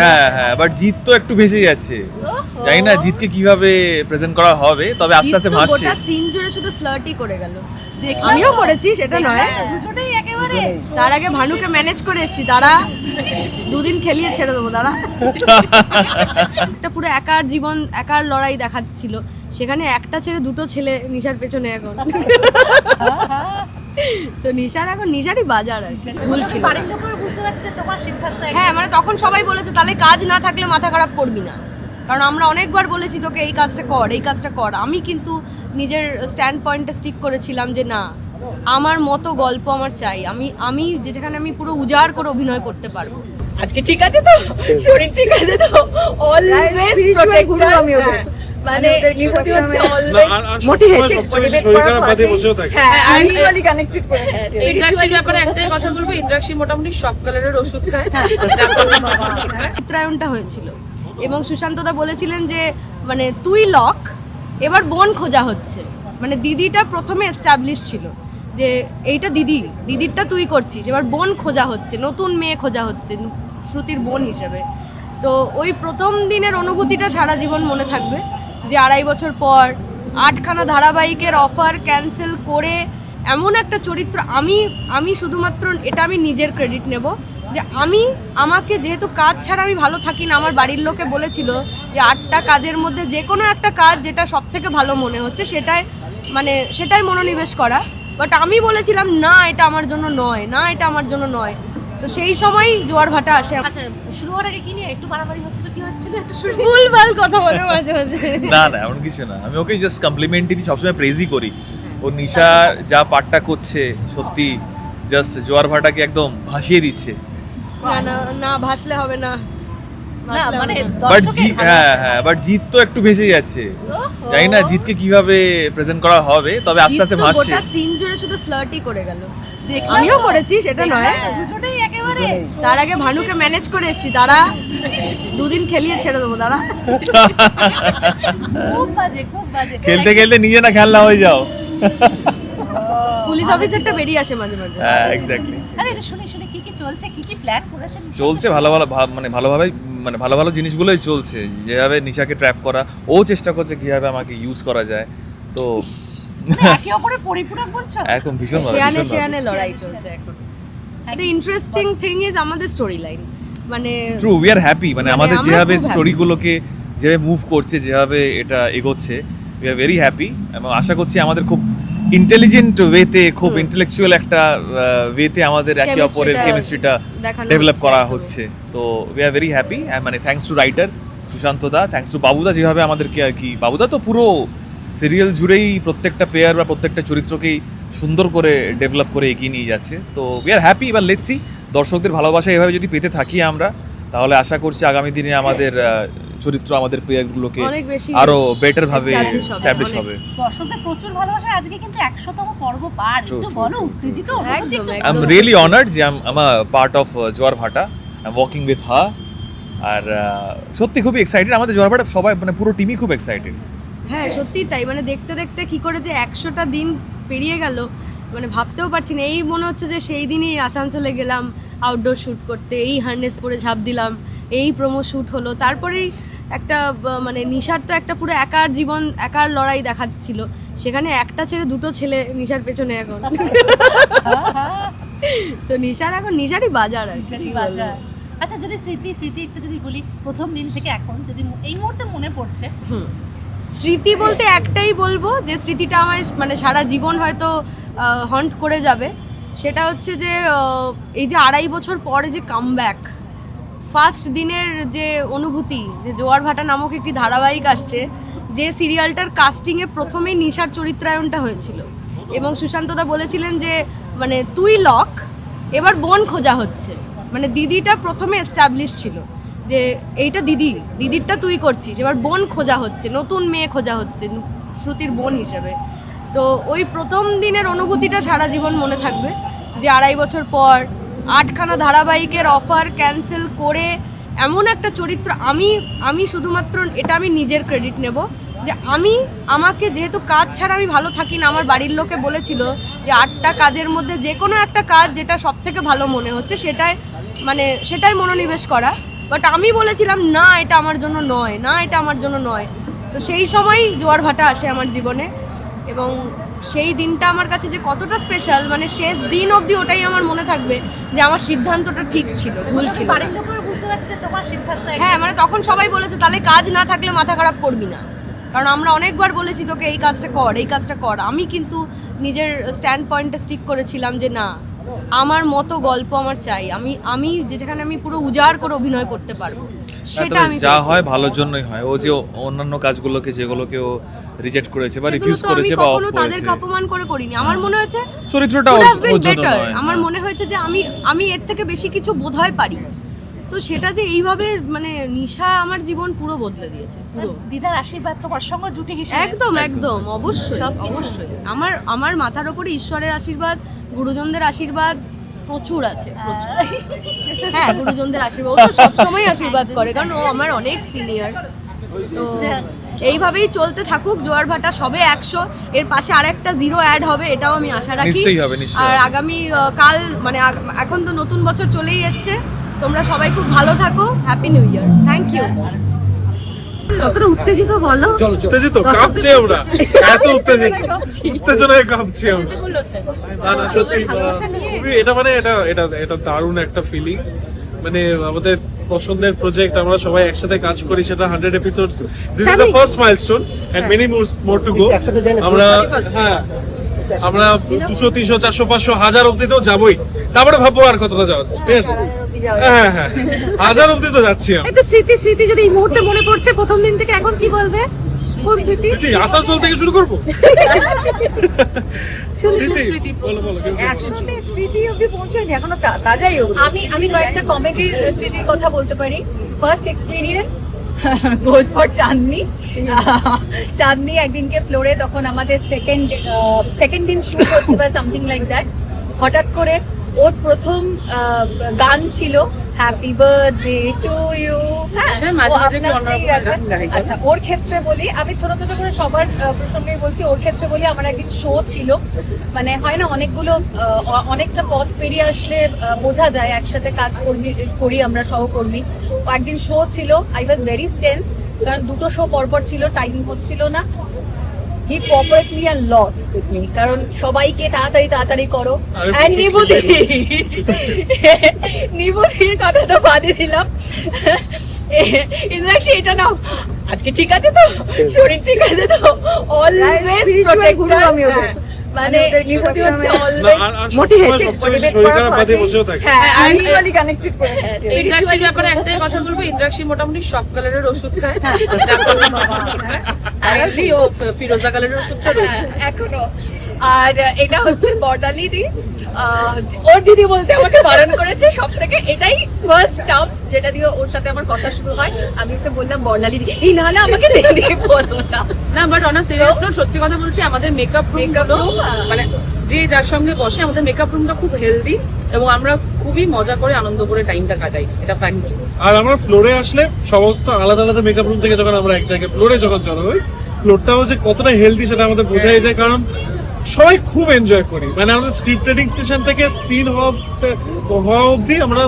হ্যাঁ হ্যাঁ বাট জিৎ তো একটু ভেসে যাচ্ছে জানি না জিতকে কীভাবে প্রেজেন্ট করা হবে তবে আস্তে আস্তে ভাসছে। সিন জুড়ে শুধু ফ্লার্টই করে গেল। আমিও করেছি সেটা নয়। দুজনেই একেবারে। তার আগে ভানুকে ম্যানেজ করে এসেছি দাঁড়া। দুদিন খেলিয়ে ছেড়ে দেবো দাঁড়া। একটা পুরো একার জীবন একার লড়াই দেখাচ্ছিল। সেখানে একটা ছেড়ে দুটো ছেলে নিশার পেছনে এখন। তো নিশার এখন নিশারই বাজার আর কি। ভুল ছিল। পারছে যে তোমার সিদ্ধান্ত হ্যাঁ মানে তখন সবাই বলেছে তাহলে কাজ না থাকলে মাথা খারাপ করবি না। কারণ আমরা অনেকবার বলেছি তোকে এই কাজটা কর এই কাজটা কর। আমি কিন্তু নিজের স্ট্যান্ড পয়েন্টে স্টিক করেছিলাম যে না আমার মতো গল্প আমার চাই। আমি আমি যেখানে আমি পুরো উজাড় করে অভিনয় করতে পারব। আজকে ঠিক আছে তো? শরীর ঠিক আছে তো? অলওয়েজ গুরু আমি ওদের। মানে হচ্ছে অলওয়েজ বাদে বসেও থাকে। হ্যাঁ করে হ্যাঁ, ব্যাপারে একটাই কথা বলব ইন্দ্রাক্ষী মোটামুটি সব কালারের ওষুধ খায় চিত্রায়নটা হয়েছিল। এবং সুশান্তদা বলেছিলেন যে মানে তুই লক এবার বোন খোঁজা হচ্ছে। মানে দিদিটা প্রথমে এস্টাবলিশ ছিল যে এইটা দিদি দিদিরটা তুই করছিস এবার বোন খোঁজা হচ্ছে নতুন মেয়ে খোঁজা হচ্ছে শ্রুতির বোন হিসেবে। তো ওই প্রথম দিনের অনুভূতিটা সারা জীবন মনে থাকবে। যে আড়াই বছর পর আটখানা ধারাবাহিকের অফার ক্যান্সেল করে এমন একটা চরিত্র আমি আমি শুধুমাত্র এটা আমি নিজের ক্রেডিট নেব যে আমি, আমাকে যেহেতু কাজ ছাড়া আমি ভালো থাকি না, আমার বাড়ির লোকে বলেছিল যে আটটা কাজের মধ্যে যে কোনো একটা কাজ যেটা সব থেকে ভালো মনে হচ্ছে সেটাই মানে সেটাই মনোনিবেশ করা। বাট আমি বলেছিলাম, না, এটা আমার জন্য নয়, না, এটা আমার জন্য নয়। তো সেই সময় জোয়ার ভাটা আসে। আচ্ছা শুরু হওয়ার আগে কি নিয়ে একটু বাড়াবাড়ি হচ্ছিল কি হচ্ছিল? একটু শুনি। ভুলভাল কথা বলে মাঝে মাঝে। না না এমন কিছু না। আমি ওকে জাস্ট কমপ্লিমেন্টই দিই সবসময় প্রেজই করি। ও নিশা যা পাঠটা করছে সত্যি জাস্ট জোয়ার ভাটাকে একদম ভাসিয়ে দিচ্ছে। না না না ভাসলে হবে না। মানে। বাট জি হ্যাঁ হ্যাঁ বাট জিৎ তো একটু ভেসে যাচ্ছে। জানি না জিতকে কীভাবে প্রেজেন্ট করা হবে তবে আস্তে আস্তে জিৎ ভাসছে। গোটা সিন জুড়ে শুধু ফ্লার্টই করে গেল। আমিও করেছি সেটা নয়। তার আগে ভানুকে ম্যানেজ করে এসেছি দাঁড়া। দুদিন খেলিয়ে ছেড়ে দেবো দাঁড়া। খুব বাজে খুব বাজে। খেলতে খেলতে নিজে না খেলনা হয়ে যাও। পুলিশ অফিসারটা বেরিয়ে আসে মাঝে মাঝে। হ্যাঁ এক্স্যাক্টলি আরে এটা শুনি শুনি কি কি চলছে কি কি প্ল্যান করেছেন? চলছে ভালো ভালো ভাব- মানে ভালোভাবে মানে ভালো ভালো জিনিসগুলোই চলছে। যেভাবে নিশাকে ট্র্যাপ করা ও চেষ্টা করছে কীভাবে আমাকে ইউজ করা যায়। তো মানে একে অপরের পরিপূরক বলছো? এখন ভীষণ ভালো, ভীষণ লড়াই চলছে এখন। একটা ইন্টারেস্টিং থিং ইজ আমাদের স্টোরি লাইন মানে ট্রু উই আর হ্যাপি মানে আমাদের যেভাবে স্টোরিগুলোকে যেভাবে মুভ করছে যেভাবে এটা এগোচ্ছে উই আর ভেরি হ্যাপি এবং আশা করছি আমাদের খুব ইন্টেলিজেন্ট ওয়েতে খুব ইন্টেলেকচুয়াল একটা ওয়েতে আমাদের একে অপরের কেমিস্ট্রিটা ডেভেলপ করা হচ্ছে। তো উই আর ভেরি হ্যাপি মানে thanks to writer Sushanta da thanks to Babuda যেভাবে আমাদেরকে আর কি বাবুদা তো পুরো সিরিয়াল জুড়েই প্রত্যেকটা পেয়ার বা প্রত্যেকটা চরিত্রকেই সুন্দর করে ডেভেলপ করে এগিয়ে নিয়ে যাচ্ছে। তো উই আর হ্যাপি এবার লেটসি দর্শকদের ভালোবাসা এভাবে যদি পেতে থাকি আমরা তাহলে আশা করছি আগামী দিনে আমাদের চরিত্র আমাদের পেয়ারগুলোকে অনেক আরও বেটার ভাবে establish হবে, দর্শকদের প্রচুর ভালোবাসা আজকে কিন্তু একশোতম পর্ব পার। একটু বলো উত্তেজিত একদম, আই এম রিয়েলি অনার্ড যে আম আম part of Joyar Bhata. I am working with হা আর সত্যি খুবই এক্সাইটেড আমাদের জোয়ার ভাটা সবাই মানে পুরো টিমই খুব এক্সাইটেড হ্যাঁ সত্যি তাই। মানে দেখতে দেখতে কি করে যে একশোটা দিন পেরিয়ে গেল মানে ভাবতেও পারছি না। এই মনে হচ্ছে যে সেই দিনই আসানসোলে গেলাম আউটডোর শ্যুট করতে এই হার্নেস পরে ঝাঁপ দিলাম এই প্রোমো শ্যুট হলো। তারপরেই একটা মানে নিশার তো একটা পুরো একার জীবন একার লড়াই দেখাচ্ছিল। সেখানে একটা ছেড়ে দুটো ছেলে নিশার পেছনে এখন। তো নিশার এখন নিশারই বাজার আর কি। বাজার। আচ্ছা যদি স্মৃতি স্মৃতি একটু যদি বলি প্রথম দিন থেকে এখন যদি এই মুহূর্তে মনে পড়ছে। স্মৃতি বলতে একটাই বলব, যে স্মৃতিটা আমার মানে সারা জীবন হয়তো হন্ট করে যাবে। সেটা হচ্ছে যে এই যে আড়াই বছর পরে যে কামব্যাক ফার্স্ট দিনের যে অনুভূতি, যে জোয়ার ভাটা নামক একটি ধারাবাহিক আসছে, যে সিরিয়ালটার কাস্টিংয়ে প্রথমেই নিশার চরিত্রায়নটা হয়েছিল। এবং সুশান্তদা বলেছিলেন যে মানে তুই লক এবার বোন খোঁজা হচ্ছে। মানে দিদিটা প্রথমে এস্টাবলিশ ছিল। যে এইটা দিদি, দিদিরটা তুই করছিস। এবার বোন খোঁজা হচ্ছে, নতুন মেয়ে খোঁজা হচ্ছে, শ্রুতির বোন হিসেবে। তো ওই প্রথম দিনের অনুভূতিটা সারা জীবন মনে থাকবে, যে আড়াই বছর পর আটখানা ধারাবাহিকের অফার ক্যান্সেল করে এমন একটা চরিত্র আমি আমি শুধুমাত্র এটা আমি নিজের ক্রেডিট নেব, যে আমি আমাকে যেহেতু কাজ ছাড়া আমি ভালো থাকি না, আমার বাড়ির লোকে বলেছিল যে আটটা কাজের মধ্যে যে কোনো একটা কাজ যেটা সব থেকে ভালো মনে হচ্ছে সেটাই মানে সেটাই মনোনিবেশ করা। বাট আমি বলেছিলাম না এটা আমার জন্য নয় না এটা আমার জন্য নয়। তো সেই সময়ই জোয়ার ভাটা আসে আমার জীবনে। এবং সেই দিনটা আমার কাছে যে কতটা স্পেশাল মানে শেষ দিন অবধি ওটাই আমার মনে থাকবে যে আমার সিদ্ধান্তটা ঠিক ছিল ভুল ছিল হ্যাঁ মানে তখন সবাই বলেছে তাহলে কাজ না থাকলে মাথা খারাপ করবি না। কারণ আমরা অনেকবার বলেছি তোকে এই কাজটা কর এই কাজটা কর। আমি কিন্তু নিজের স্ট্যান্ড পয়েন্টটা স্টিক করেছিলাম যে না আমার মতো গল্প আমার চাই। আমি আমি যেখানে আমি পুরো উজাড় করে অভিনয় করতে পারব সেটা আমি যা হয় ভালোর জন্যই হয়। ও যে অন্যান্য কাজগুলোকে যেগুলোকে ও রিজেক্ট করেছে বা রিফিউজ করেছে বা অফ কখনো তাদেরকে অপমান করে করিনি। আমার মনে হয়েছে চরিত্রটা আমার হ্যাঁ। মনে হয়েছে যে আমি আমি এর থেকে বেশি কিছু বোধহয় পারি। তো সেটা যে এইভাবে মানে নিশা আমার জীবন পুরো বদলে দিয়েছে পুরো। দিদার আশীর্বাদ তোমার সঙ্গে জুটি হিসেবে একদম একদম। অবশ্যই অবশ্যই। আমার আমার মাথার ওপরে ঈশ্বরের আশীর্বাদ গুরুজনদের আশীর্বাদ প্রচুর আছে প্রচুর। হ্যাঁ গুরুজনদের আশীর্বাদ। ও তো সবসময় আশীর্বাদ করে কারণ ও আমার অনেক সিনিয়র তো এইভাবেই চলতে থাকুক জোয়ার ভাটা সবে একশো। এর পাশে আরেকটা জিরো অ্যাড হবে এটাও আমি আশা রাখি। নিশ্চয়ই হবে, নিশ্চয়ই আর আগামী কাল মানে এখন তো নতুন বছর চলেই এসছে। তোমরা সবাই খুব ভালো থাকো। Happy new year thank you কতটা উত্তেজিত বলো। উত্তেজিত কাঁপছি আমরা। এত উত্তেজিত। উত্তেজনায় কাঁপছি। আমরা। না না সত্যি এটা মানে এটা এটা এটা দারুণ একটা ফিলিং মানে আমাদের পছন্দের প্রজেক্ট আমরা সবাই একসাথে কাজ করি সেটা hundred episodes this is the first milestone and many more to go আমরা হ্যাঁ আমরা দুশো তিনশো চারশো পাঁচশো হাজার অব্দি তো যাবোই। তারপরে ভাববো আর কতটা যাওয়া যায় ঠিক আছে? হ্যাঁ হ্যাঁ হাজার অব্দি তো যাচ্ছি একটা স্মৃতি স্মৃতি যদি এই মুহূর্তে মনে পড়ছে প্রথম দিন থেকে এখন কি বলবে? কোন স্মৃতি? আসানসোল থেকে শুরু করব? আমি আমি কয়েকটা কমেডির স্মৃতির কথা বলতে পারি। First experience goes for Chandni. Chandni একদিনকে ফ্লোরে তখন আমাদের সেকেন্ড সেকেন্ড দিন শুট হচ্ছে বা সামথিং লাইক দ্যাট হঠাৎ করে ওর প্রথম গান ছিল হ্যাপি বার্থডে টু ইউ। আচ্ছা ওর ক্ষেত্রে বলি আমি ছোট ছোট করে সবার প্রসঙ্গেই বলছি ওর ক্ষেত্রে বলি আমার একদিন শো ছিল। মানে হয় না অনেকগুলো অনেকটা পথ পেরিয়ে আসলে বোঝা যায় একসাথে কাজ কর্মী করি আমরা সহকর্মী। একদিন শো ছিল আই ওয়াজ ভেরি টেন্স কারণ দুটো শো পরপর ছিল টাইম হচ্ছিল না। He cooperate me a lot with me কারণ সবাইকে তাড়াতাড়ি তাড়াতাড়ি করো। এন্ড নিবুদি নিবুদির কথা তো বাদই দিলাম। এটা নাও। আজকে ঠিক আছে তো? শরীর ঠিক আছে তো? অলওয়েজ spiritual আমি ওদের। মানে হচ্ছে অলওয়েজ শরীর খারাপ বাদে বসেও থাকে। হ্যাঁ আমি কানেক্টেড করে হ্যাঁ, ব্যাপারে একটাই কথা বলব ইন্দ্রাক্ষী মোটামুটি সব কালারের ওষুধ খায় ও ফিরোজা কালারের ওষুধ হ্যাঁ, এখনও। আর এটা হচ্ছে বর্ণালী দি আহ, ওর দিদি বলতে আমাকে বারণ করেছে সব থেকে এটাই ফার্স্ট টার্মস যেটা দিয়ে ওর সাথে আমার কথা শুরু হয়। আমি ওকে বললাম বর্ণালী দি এই না না আমাকে দিদি বলো না। না বাট অন সিরিয়াস নোট সত্যি কথা বলছি আমাদের মেকআপ room, হ্যাঁ। মানে যে যার সঙ্গে বসে আমাদের মেকআপ রুমটা খুব হেলদি এবং আমরা খুবই মজা করে আনন্দ করে টাইমটা কাটাই। এটা ফ্যাক্ট আর আমরা ফ্লোরে আসলে সমস্ত আলাদা আলাদা মেকআপ রুম থেকে যখন আমরা এক জায়গায় ফ্লোরে যখন জড়ো হই ফ্লোরটাও যে কতটা হেলদি সেটা আমাদের বোঝাই যায় কারণ সবাই খুব এনজয় করি। মানে আমাদের স্ক্রিপ্ট রেডিং সেশন থেকে সিন হওয়া অবধি আমরা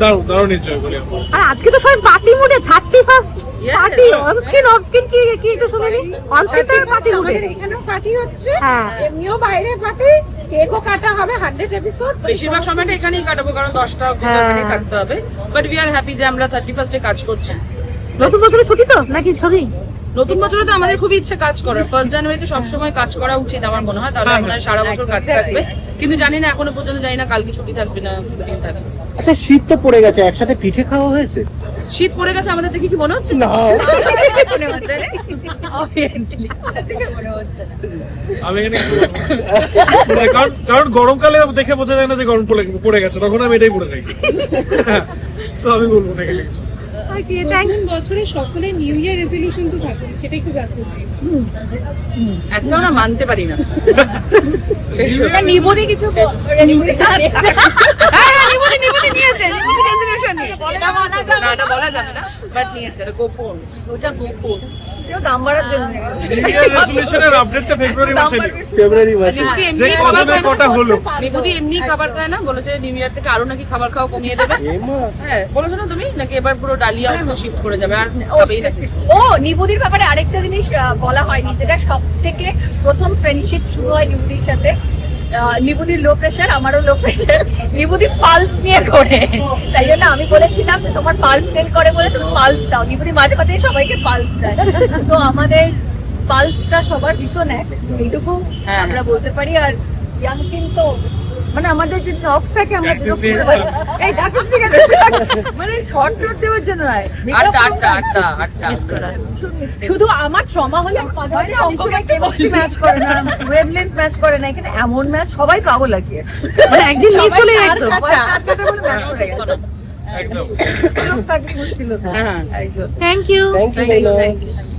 দারুণ দারুণ এনজয় করি আমরা। আর আজকে তো সবাই পার্টি মুডে thirty first Yes. Party on screen off screen কি কি একটু শুনে নি? অন স্ক্রিন পার্টি মুডে এখানেও পার্টি হচ্ছে। হ্যাঁ। এমনিও বাইরে পার্টি কেকও কাটা হবে হান্ড্রেড এপিসোড বেশিরভাগ সময়টা এখানেই কাটাবো কারণ দশটা অব্দি তো হ্যাঁ। থাকতে হবে। বাট উই আর হ্যাপি যে আমরা থার্টি ফার্স্টে কাজ করছি। নতুন বছরে ছুটি তো? নাকি ছুটি? নতুন বছরে তো আমাদের খুবই ইচ্ছে কাজ করার। ফার্স্ট জানুয়ারিতে সবসময় কাজ করা উচিত আমার মনে হয় তাহলে মনে হয় সারা বছর কাজ থাকবে। কিন্তু জানি না এখনও পর্যন্ত জানি না কালকে ছুটি থাকবে না ছুটি থাকবে। আচ্ছা শীত তো পড়ে গেছে একসাথে পিঠে খাওয়া হয়েছে? শীত পড়ে গেছে আমাদের দেখে কি মনে হচ্ছে? না। মনে থেকে আমি এখানে কারণ কারণ গরমকালে দেখে বোঝা যায় না যে গরম পড়ে পড়ে গেছে। তখন আমি এটাই পড়ে থাকি। সো আমি বলব না এখানে কিছু নতুন বছরে সকলে নিউ ইয়ার রেজলিউশন তো থাকে সেটা একটু জানতে চাই। একটাও না মানতে পারি না। নিবদি কিছু নিবদি হ্যাঁ, হ্যাঁ, নিবুদি, নিবুদি নিয়েছে, নিবুদি resolution নিয়েছে। না, এটা বলা যাবে না, but নিয়েছে, গোপন। ওটা গোপন। সেও দাম বাড়ার জন্য। রেজলিউশনের আপডেটটা ফেব্রুয়ারি মাসে নিই। ফেব্রুয়ারি মাসে নিবুদি যে এমনি খাবার খায় না। কটা হলো। নিবুদি এমনি খাবার খায় না বলেছে নিউ ইয়ার থেকে আরও নাকি খাবার খাওয়া কমিয়ে দেবে। হ্যাঁ বলেছ না তুমি? নাকি এবার পুরো ডালিয়া শিফট করে যাবে আর খাবেই ও নিবুদির ব্যাপারে আরেকটা জিনিস বলা হয়নি যেটা সব থেকে প্রথম ফ্রেন্ডশিপ শুরু হয় নিবুদির সাথে। নিবুদির লো প্রেশার আমারও লো প্রেশার নিবুদি পালস নিয়ে করে তাই জন্য আমি বলেছিলাম যে তোমার পালস ফেল করে বলে তুমি পালস দাও। নিবুদি মাঝে মাঝে সবাইকে পালস দেয়। সো আমাদের পালসটা সবার ভীষণ এক। এইটুকু হ্যাঁ, আমরা। বলতে পারি। আর ইয়াং তো মানে আমাদের যে অফ থাকে আমরা বিরক্ত হয়ে যাই। এই ডাকিস থেকে বেশিরভাগ মানে শর্ট নোট দেওয়ার জন্য নয় আটটা আটটা আটটা আটটা শুধু আমার ট্রমা হলে মাঝে অনেক সময় কেমিস্ট্রি ম্যাচ করে না ওয়েভলেন্থ ম্যাচ করে না এখানে এমন ম্যাচ সবাই পাগল লাগে মানে একদিন মিস হলে একদম বলে ম্যাচ করে গেছে একদম থাকলে মুশকিল হতো হ্যাঁ থ্যাংক ইউ থ্যাংক ইউ